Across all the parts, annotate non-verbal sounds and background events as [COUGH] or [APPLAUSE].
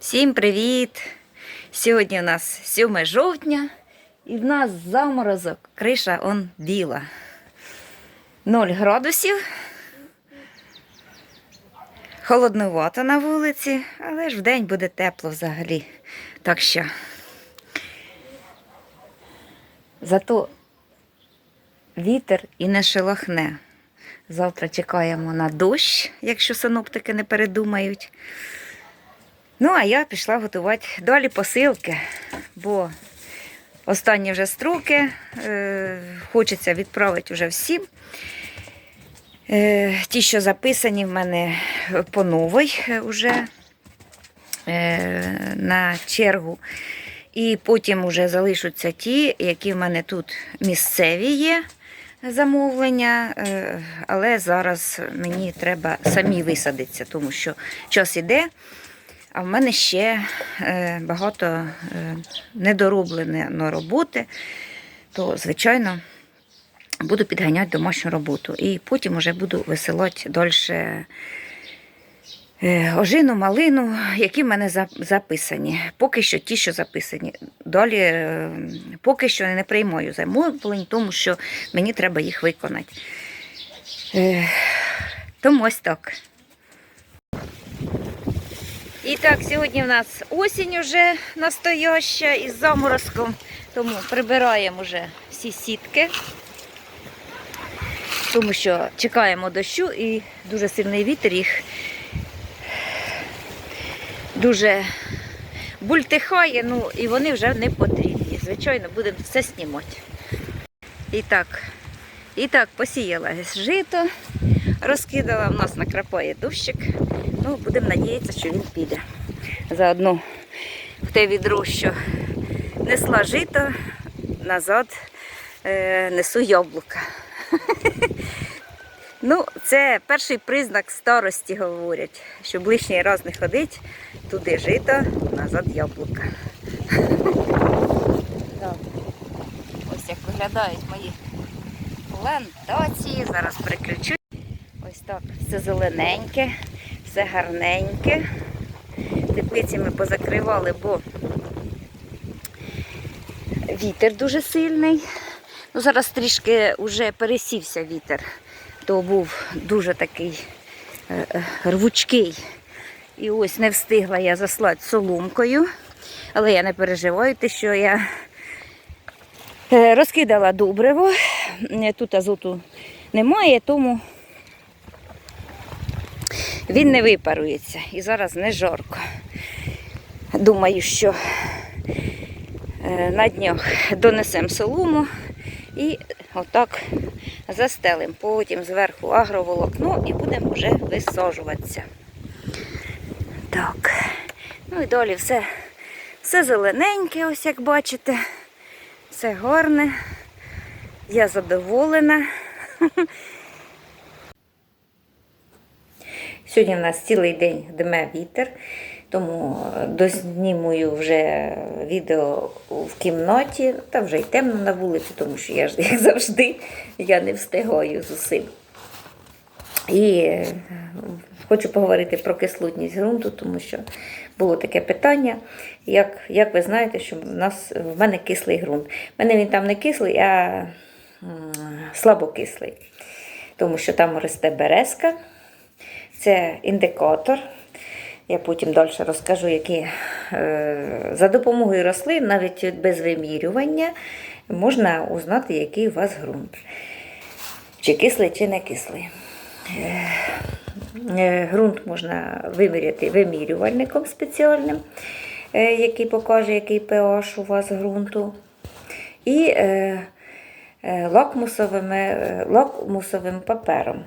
Всім привіт! Сьогодні у нас 7 жовтня і в нас заморозок. Криша он біла. 0 градусів. Холоднувато на вулиці, але ж вдень буде тепло взагалі. Так що. Зато вітер і не шелохне. Завтра чекаємо на дощ, якщо синоптики не передумають. Ну, а я пішла готувати далі посилки, бо останні вже строки е, хочеться відправити вже всім. Е, ті, що записані в мене по новій вже е, на чергу. І потім вже залишаться ті, які в мене тут місцеві є замовлення, але зараз мені треба самі висадитися, тому що час іде. А в мене ще е, багато е, недоробленої роботи, то, звичайно, буду підганяти домашню роботу. І потім вже буду висилати далі е, ожину, малину, які в мене записані. Поки що ті, що записані. Далі поки що не приймаю замовлень, тому що мені треба їх виконати. Тому ось так. І так, сьогодні в нас осінь уже настояща із заморозком, тому прибираємо вже всі сітки, тому що чекаємо дощу і дуже сильний вітер їх дуже бультихає, ну і вони вже не потрібні. Звичайно, будемо все знімати. І так, і так, посіяла жито, розкидала, в нас накрапає дощик. Ну, будемо надіятися, що він піде. Заодно в те відро, що несла жито, назад е, несу яблука. [LAUGHS] ну, це перший признак старості, говорять, що лишній раз не ходить, туди жито, назад яблука. [LAUGHS] Ось як виглядають мої плантації. Зараз переключу. Ось так, все зелененьке, все гарненьке. Теплиці ми позакривали, бо вітер дуже сильний. Ну, зараз трішки вже пересівся вітер, то був дуже такий е, е, рвучкий. І ось не встигла я заслати соломкою, але я не переживаю, те, що я е, розкидала добриво. Тут азоту немає, тому він не випарується і зараз не жарко. Думаю, що е, на днях донесемо солому і отак застелимо. Потім зверху агроволокно і будемо вже висаджуватися. Так. Ну і далі все, все зелененьке, ось як бачите. Все гарне. Я задоволена. [LAUGHS] Сьогодні в нас цілий день дме вітер, тому дознімую вже відео в кімнаті, та вже й темно на вулиці, тому що я ж, як завжди, я не встигаю з усім. І е, хочу поговорити про кислотність ґрунту, тому що було таке питання. Як, як ви знаєте, що в нас в мене кислий ґрунт. У мене він там не кислий, а слабокислий. Тому що там росте березка. Це індикатор. Я потім далі розкажу, які е, за допомогою рослин, навіть без вимірювання, можна узнати, який у вас ґрунт. Чи кислий, чи не кислий. Е, Ґрунт можна виміряти вимірювальником спеціальним, е, який покаже, який pH у вас ґрунту. І е, е, лакмусовими, е, лакмусовим папером.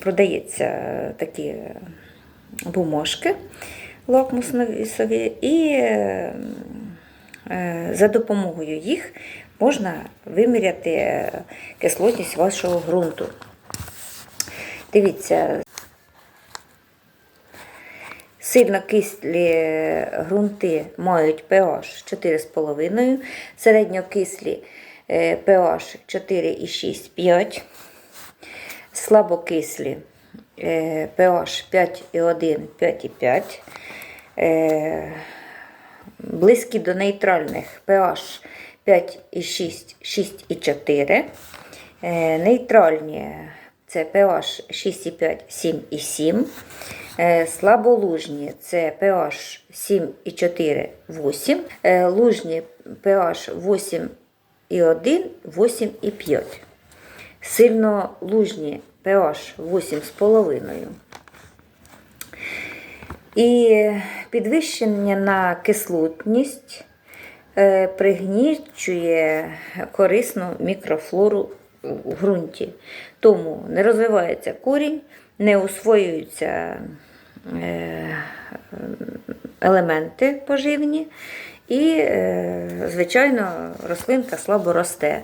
Продається е, такі е, бумажки лакмусові, і е, е, за допомогою їх можна виміряти е, кислотність вашого ґрунту. Дивіться, сильно кислі ґрунти мають pH 4,5, середньокислі е, pH 4,6, 5, слабокислі е, pH 5,1, 5,5, е, близькі до нейтральних pH 5,6, 6,4. Е, Нейтральні це pH 6,5, 7,7. Е, Слаболужні це pH 7,4, 8. Е, Лужні pH 8,1, 8,5. Сильно лужні pH 8,5. І підвищення на кислотність е, пригнічує корисну мікрофлору у ґрунті. Тому не розвивається корінь, не усвоюються е, елементи поживні, і, е, звичайно, рослинка слабо росте.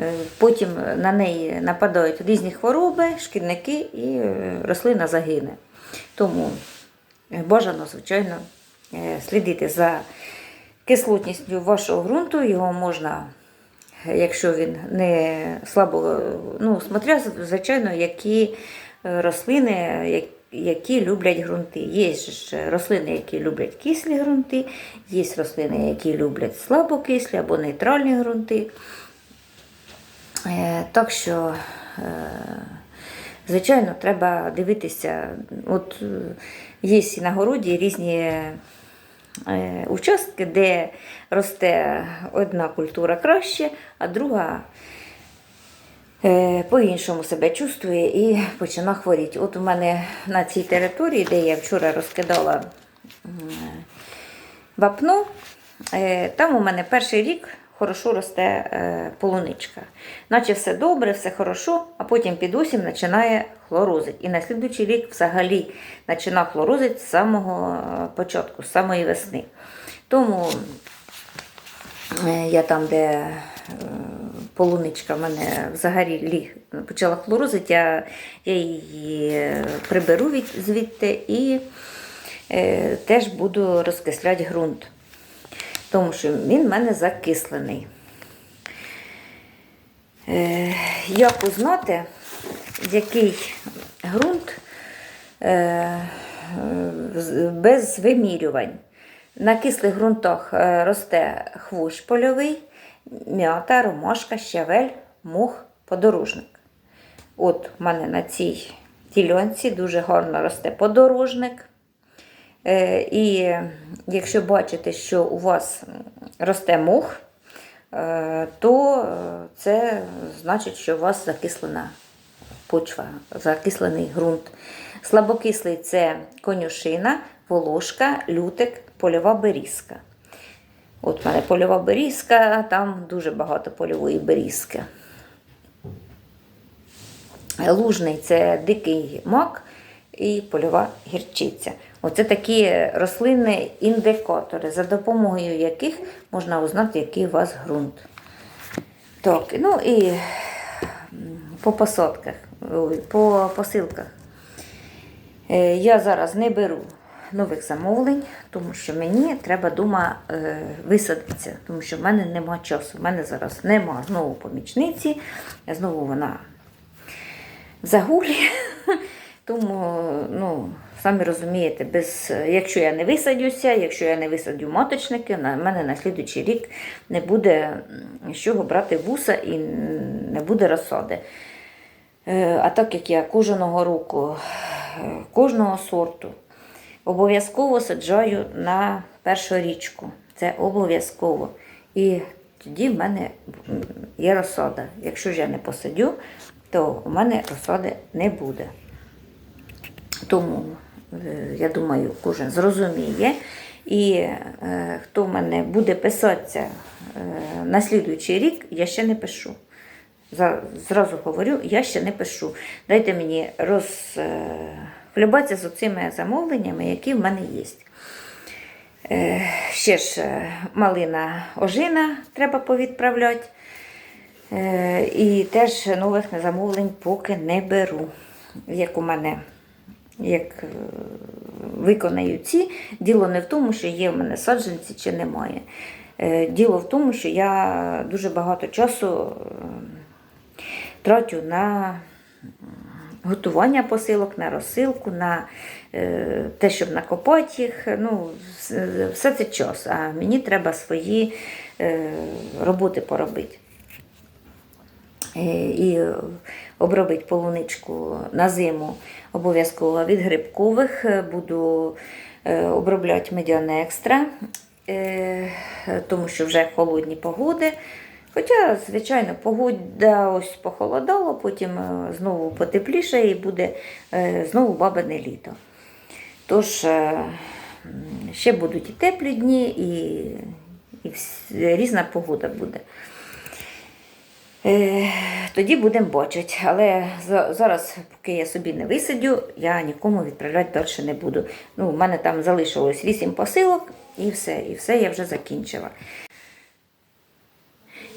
Е, потім на неї нападають різні хвороби, шкідники, і е, рослина загине. Тому е, бажано, звичайно, слідити за кислотністю вашого ґрунту. Його можна, якщо він не слабо, ну, смотря, звичайно, які рослини, які люблять ґрунти. Є ж рослини, які люблять кислі ґрунти, є рослини, які люблять слабокислі або нейтральні ґрунти. Е, Так що, е, звичайно, треба дивитися. От е, є на городі різні участки, де росте одна культура краще, а друга по-іншому себе чувствує і почина хворіти. От у мене на цій території, де я вчора розкидала вапно, там у мене перший рік хорошо росте е, полуничка. Наче все добре, все хорошо, а потім під осінь починає хлорозити. І на слідуючий рік взагалі починає хлорозити з самого е, початку, з самої весни. Тому Е, Я там, де полуничка в мене взагалі почала хлорозити, я, я її приберу від, звідти і е, теж буду розкисляти ґрунт, тому що він в мене закислений. Е, як узнати, який ґрунт е, без вимірювань? На кислих ґрунтах е, росте хвощ польовий, м'ята, ромашка, щавель, мох, подорожник. От у мене на цій ділянці дуже гарно росте подорожник. Е, І якщо бачите, що у вас росте мох, е, то е, це значить, що у вас закислена почва, закислений ґрунт. Слабокислий це конюшина, волошка, лютик, польова берізка. От в мене польова берізка, там дуже багато польової берізки. Лужний це дикий мак і польова гірчиця. Оце такі рослинні індикатори, за допомогою яких можна узнати, який у вас ґрунт. Так, ну і по посадках, по посилках. Е, Я зараз не беру нових замовлень, тому що мені треба дома е, висадитися, тому що в мене нема часу. В мене зараз нема знову помічниці, знову вона загулі. [LAUGHS] Тому, ну, самі розумієте, без, якщо я не висадюся, якщо я не висадю маточники, на мене на слідуючий рік не буде з чого брати вуса і не буде розсади. Е, А так як я кожного року, е, кожного сорту обов'язково саджаю на першу річку. Це обов'язково. І тоді в мене є розсада. Якщо ж я не посадю, то у мене розсади не буде. Тому, я думаю, кожен зрозуміє. І е, хто в мене буде писатися е, на слідуючий рік, я ще не пишу. Зразу говорю, я ще не пишу. Дайте мені розхлюбатися з цими замовленнями, які в мене є. Е, Ще ж е, малина ожина треба повідправляти. Е, І теж нових замовлень поки не беру. Як у мене, як е, виконаю ці, діло не в тому, що є в мене саджанці чи немає. Е, Діло в тому, що я дуже багато часу е, трачу на готування посилок, на розсилку, на те, щоб накопати їх. Ну, все це час. А мені треба свої роботи поробити. І обробити полуничку на зиму обов'язково від грибкових. Е, Буду е, обробляти медіане екстра, е, тому що вже холодні погоди. Хоча, звичайно, погода ось похолодала, потім знову потепліше і буде знову бабине літо. Тож ще будуть і теплі дні, і, і різна погода буде. Е, Тоді будемо бачити. Але зараз, поки я собі не висадю, я нікому відправляти далі не буду. Ну, у мене там залишилось 8 посилок і все, і все я вже закінчила.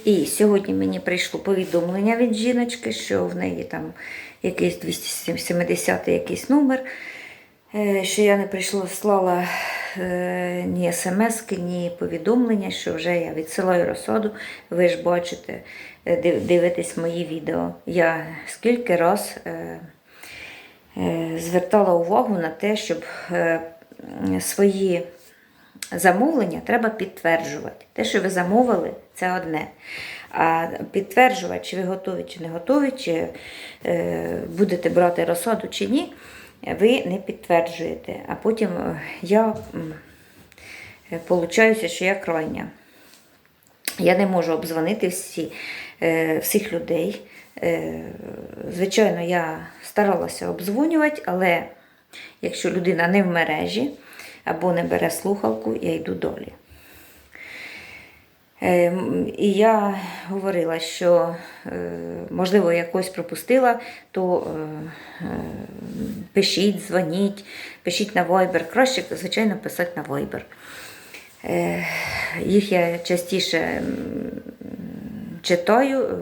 І сьогодні мені прийшло повідомлення від жіночки, що в неї там якийсь 270 якийсь номер, що я не прийшла, слала е, ні смс, ні повідомлення, що вже я відсилаю розсаду. Ви ж бачите, е, див- дивитесь мої відео. Я скільки раз е, е, звертала увагу на те, щоб е, свої замовлення треба підтверджувати. Те, що ви замовили, це одне. А підтверджувати, чи ви готові, чи не готові, чи е, будете брати розсаду, чи ні, ви не підтверджуєте. А потім е, я е, получаюся, що я крайня. Я не можу обдзвонити всі, е, всіх людей. Звичайно, я старалася обдзвонювати, але якщо людина не в мережі або не бере слухалку, я йду долі. Е, І я говорила, що е, можливо якось пропустила, то е, пишіть, дзвоніть, пишіть на Viber. Краще, звичайно, писати на Viber. Їх я частіше читаю,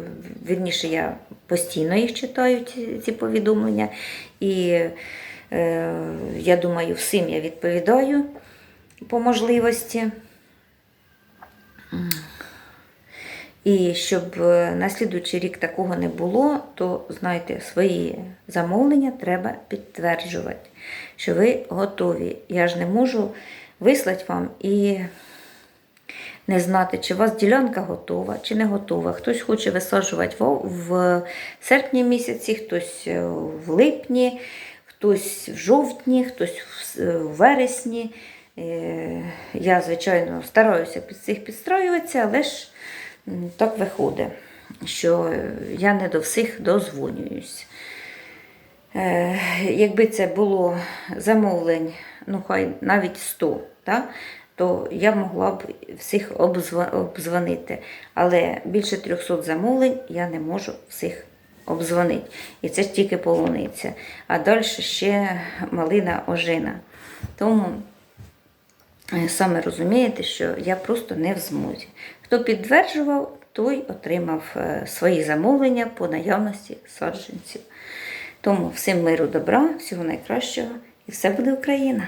вірніше, я постійно їх читаю, ці, повідомлення. І я думаю, всім я відповідаю по можливості. І щоб е, на слідуючий рік такого не було, то знайте, свої замовлення треба підтверджувати, що ви готові. Я ж не можу вислати вам і не знати, чи у вас ділянка готова, чи не готова. Хтось хоче висаджувати в, серпні місяці, хтось е, в липні, хтось в жовтні, хтось в вересні. Е, Я, звичайно, стараюся під цих підстраюватися, але ж так виходить, що я не до всіх дозвонююсь. Е, Якби це було замовлень, ну хай навіть 100, так, то я могла б всіх обдзвонити. Але більше 300 замовлень я не можу всіх обдзвонити. І це ж тільки полуниця. А далі ще малина ожина. Тому е, саме розумієте, що я просто не в змозі. Хто підтверджував, той отримав е, свої замовлення по наявності саджанців. Тому всім миру добра, всього найкращого і все буде Україна!